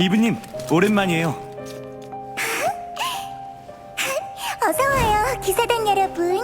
이브님, 오랜만이에요. 어서 와요, 기사단 여러분.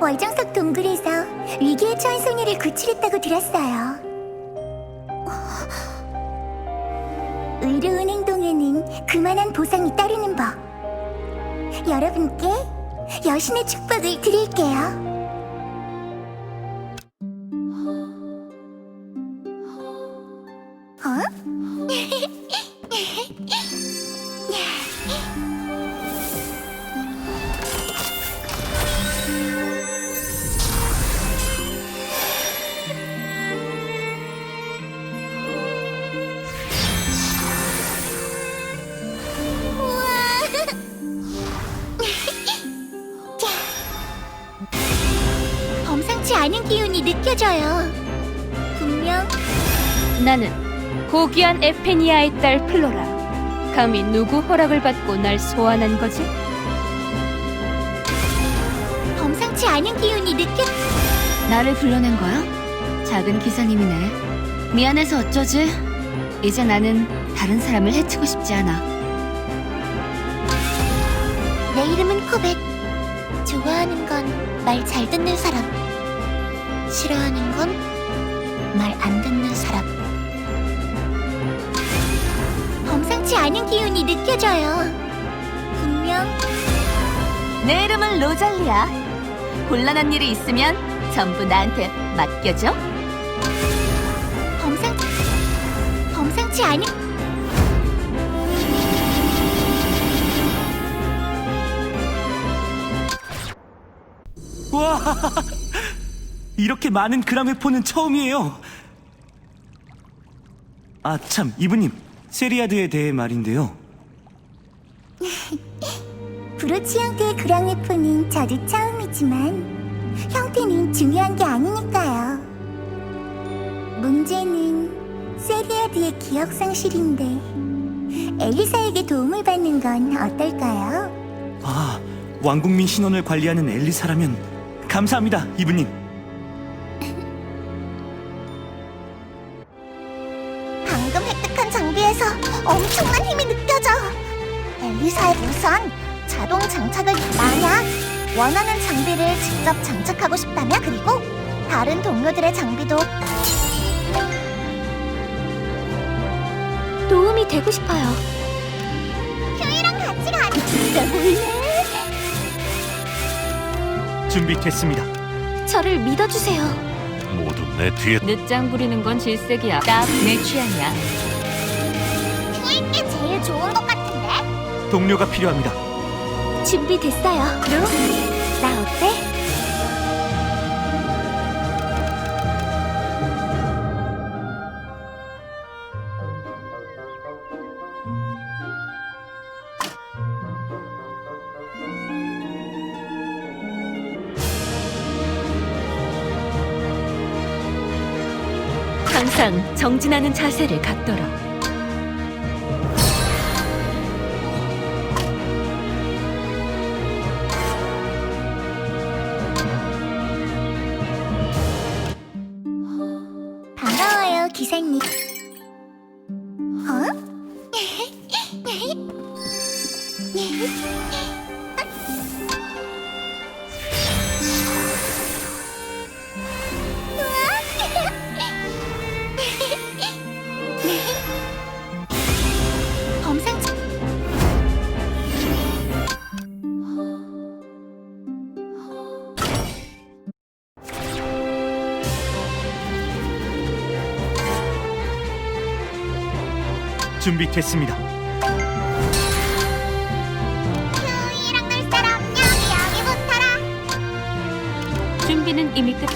월정석 동굴에서 위기에 처한 소녀를 구출했다고 들었어요. 의로운 행동에는 그만한 보상이 따르는 법. 여러분께 여신의 축복을 드릴게요. 범상치 않은 기운이 느껴져요. 분명 나는 고귀한 에페니아의 딸 플로라. 감히 누구 허락을 받고 날 소환한 거지? 범상치 않은 기운이 느껴. 나를 불러낸 거야? 작은 기사님이네. 미안해서 어쩌지? 이제 나는 다른 사람을 해치고 싶지 않아. 내 이름은 코벳. 좋아하는 건 말 잘 듣는 사람. 싫어하는 건 말 안 듣는 사람. 범상치 않은 기운이 느껴져요. 분명 내 이름은 로잘리아. 곤란한 일이 있으면 전부 나한테 맡겨줘. 범상 범상치 않은 와, 이렇게 많은 그랑회포는 처음이에요. 아, 참, 이브님, 세리아드에 대해 말인데요. 브로치 형태의 그랑웨포는 저도 처음이지만 형태는 중요한 게 아니니까요. 문제는 세리아드의 기억 상실인데 엘리사에게 도움을 받는 건 어떨까요? 아, 왕국민 신원을 관리하는 엘리사라면 감사합니다, 이브님. 엘리사의 우선 자동 장착을 만약 원하는 장비를 직접 장착하고 싶다면 그리고 다른 동료들의 장비도 도움이 되고 싶어요. 큐이랑 같이 가는 진짜 볼래? 준비됐습니다. 저를 믿어주세요. 모두 내 뒤에 늦장 부리는 건 질색이야. 딱 내 취향이야. 동료가 필요합니다. 준비됐어요. 루? 나 어때? 항상 정진하는 자세를 갖도록. 기사님. 준비됐습니다. 큐이랑 놀 사람 여기 여기 붙어라. 준비는 이미 끝.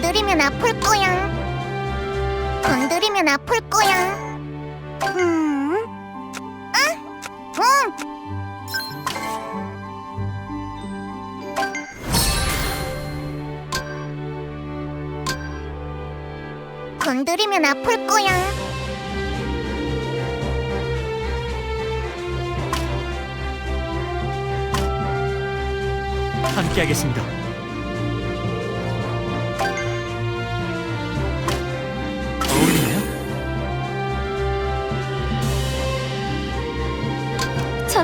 건드리면 아플 거야. 건드리면 아플 거야. 음, 응, 응. 건드리면 아플 거야. 함께하겠습니다.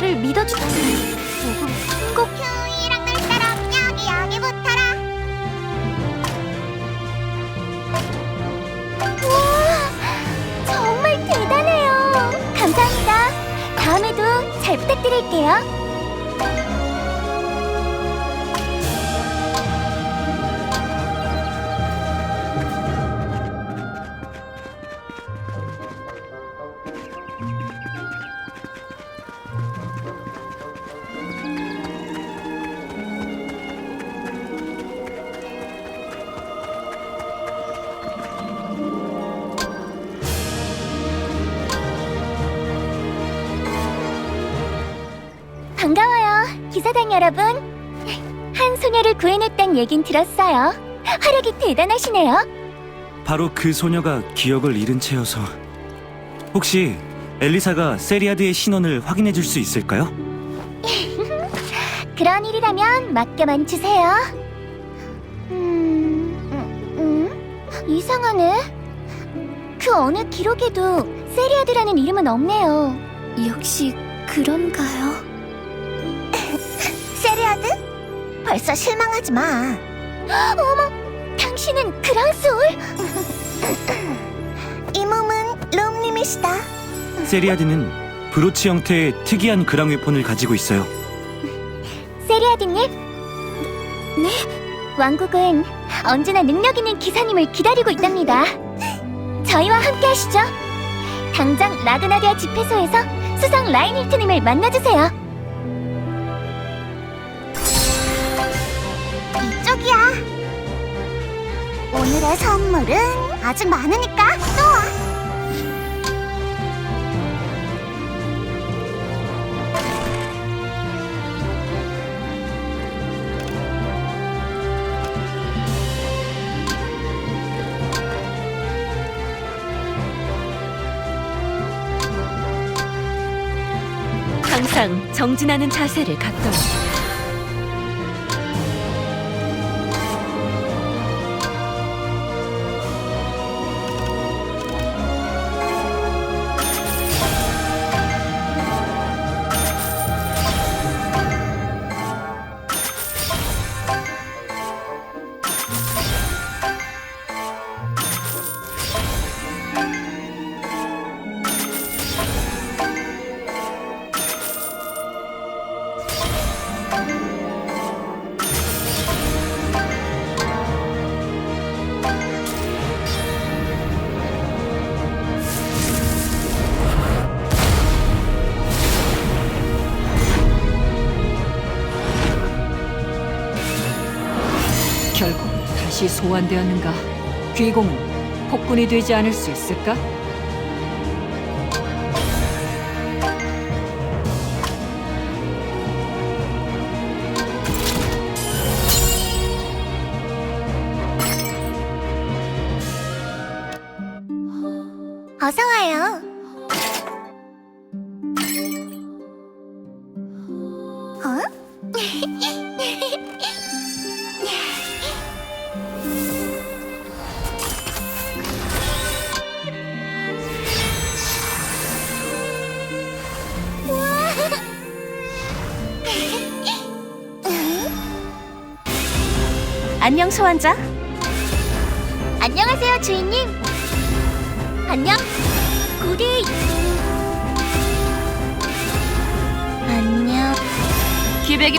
저를 믿어주. 조금 꼭 휴이랑 날 따라 여기 여기 붙어라. 우와, 정말 대단해요. 감사합니다. 다음에도 잘 부탁드릴게요. 반가워요, 기사단 여러분. 한 소녀를 구해냈단 얘긴 들었어요. 화력이 대단하시네요. 바로 그 소녀가 기억을 잃은 채여서 혹시 엘리사가 세리아드의 신원을 확인해 줄 수 있을까요? 그런 일이라면 맡겨만 주세요. 음, 음, 음, 이상하네. 그 어느 기록에도 세리아드라는 이름은 없네요. 역시 그런가요? 벌써 실망하지 마. 어머, 당신은 그랑솔? 이 몸은 롬님이시다. 세리아드는 브로치 형태의 특이한 그랑 웨폰을 가지고 있어요. 세리아드님? 네? 왕국은 언제나 능력 있는 기사님을 기다리고 있답니다. 저희와 함께 하시죠. 당장 라그나디아 집회소에서 수상 라인힐트님을 만나주세요. 오늘의 선물은 아직 많으니까 또 와. 항상 정진하는 자세를 갖도록. 다시 소환되었는가? 귀공은 폭군이 되지 않을 수 있을까? 어서 와요. 어? 안녕 소환자. 안녕하세요, 주인님. 안녕, 구리. 안녕. 기백이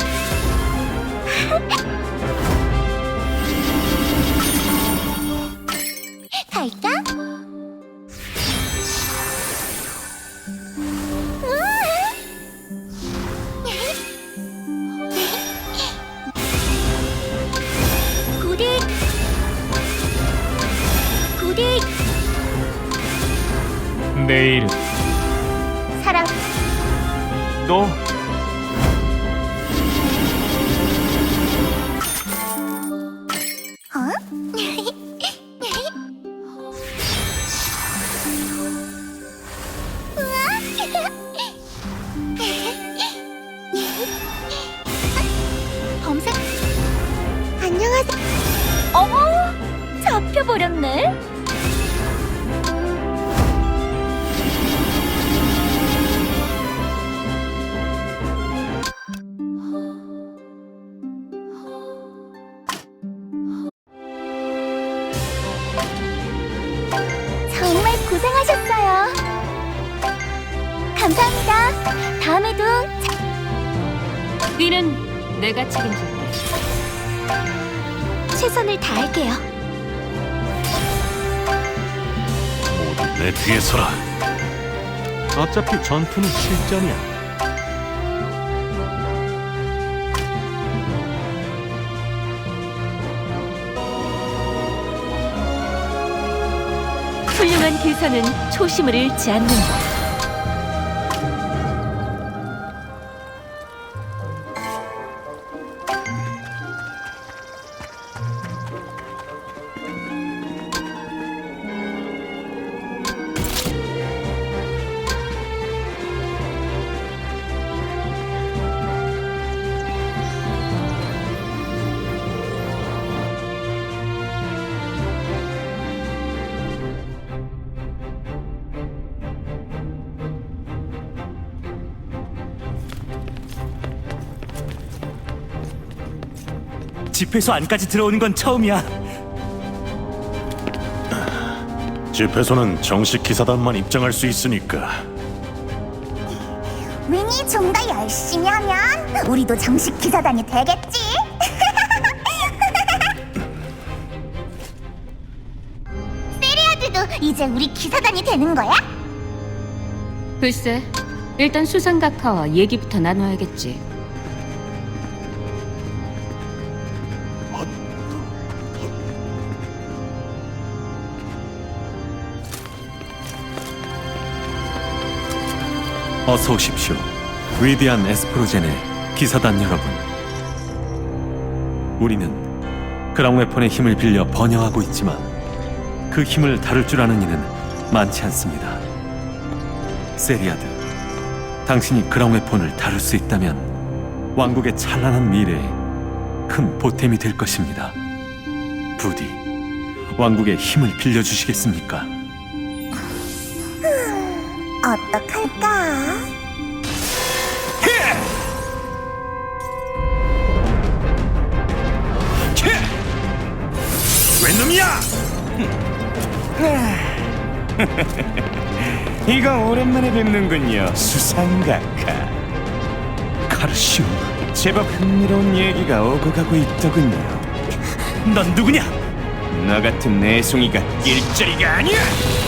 고생하셨어요. 감사합니다. 다음에도 뒤는 내가 책임질게. 최선을 다할게요. 모두 내 뒤에 서라. 어차피 전투는 실전이야. 훌륭한 기사는 초심을 잃지 않는다. 집회소 안까지 들어오는 건 처음이야. 집회소는 정식 기사단만 입장할 수 있으니까 윈이 좀 더 열심히 하면 우리도 정식 기사단이 되겠지. 세리아드도 이제 우리 기사단이 되는 거야? 글쎄, 일단 수상각하와 얘기부터 나눠야겠지. 어서 오십시오. 위대한 에스프로젠의 기사단 여러분. 우리는 그랑웨폰의 힘을 빌려 번영하고 있지만 그 힘을 다룰 줄 아는 이는 많지 않습니다. 세리아드, 당신이 그랑웨폰을 다룰 수 있다면 왕국의 찬란한 미래에 큰 보탬이 될 것입니다. 부디 왕국의 힘을 빌려주시겠습니까? 어떡할까? 웬 놈이야? 이거 오랜만에 뵙는군요. 수상각하. 카르시움, 제법 흥미로운 얘기가 오고 가고 있더군요. 넌 누구냐? 너 같은 내숭이가 일자리가 아니야.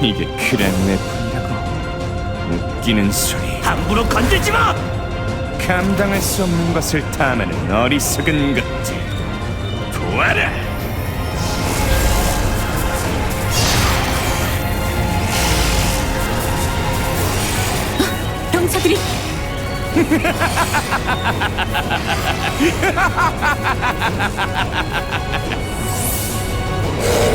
이게 크랑웨폰이라고. 웃기는 소리. 함부로 건들지 마! 감당할 수 없는 것을 탐하는 어리석은 것들. 보아라! 병사들이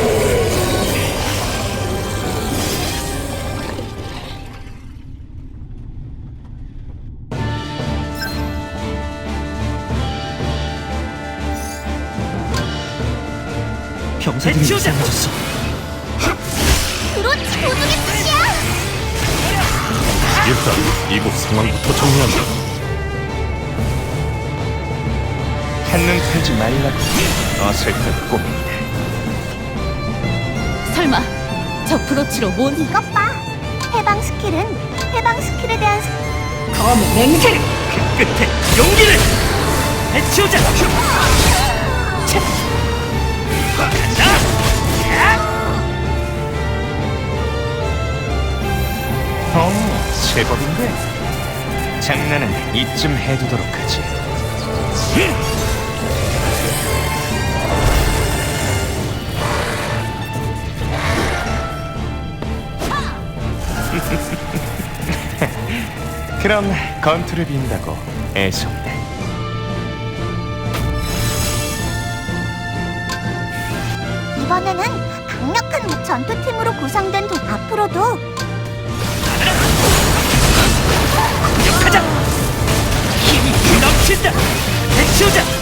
이상해졌어. 그렇지 도둑의 뜻이야. 일단 이곳 상황부터 정리한다. 한눈 팔지 말라고 어설픈 꿈이네 설마 저 프로치로 뭔 이것 봐. 해방 스킬은 해방 스킬에 대한 스- 검은 맹세를 그 끝에 용기를 해치우자. 어 제법인데 장난은 이쯤 해두도록 하지. 그럼 건투를 빈다고 애송이네. 이번에는 강력한 전투팀으로 구성된 도 앞으로도 넘친다! 해치우자!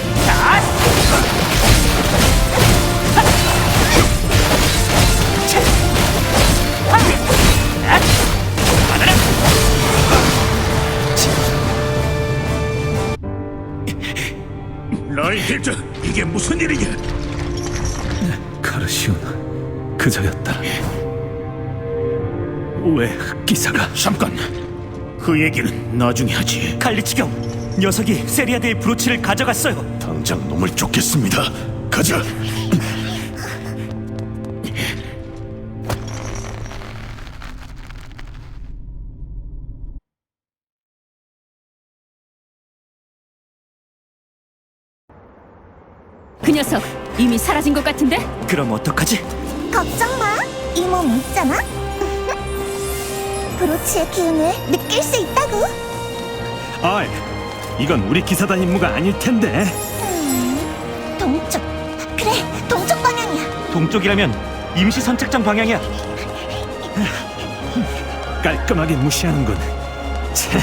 라이힐드, 이게 무슨 일이냐? 카르시온 그저였다. 왜 흑기사가 잠깐. 그 얘기는 나중에 하지. 칼리치경! 녀석이 세리아드의 브로치를 가져갔어요! 당장 놈을 쫓겠습니다. 가자. 그 녀석 이미 사라진 것 같은데? 그럼 어떡하지? 걱정 마. 이 몸 있잖아. 브로치의 기운을 느낄 수 있다고. 어이, 이건 우리 기사단 임무가 아닐 텐데. 음, 동쪽. 그래, 동쪽 방향이야. 동쪽이라면 임시 선착장 방향이야! 깔끔하게 무시하는군. 참,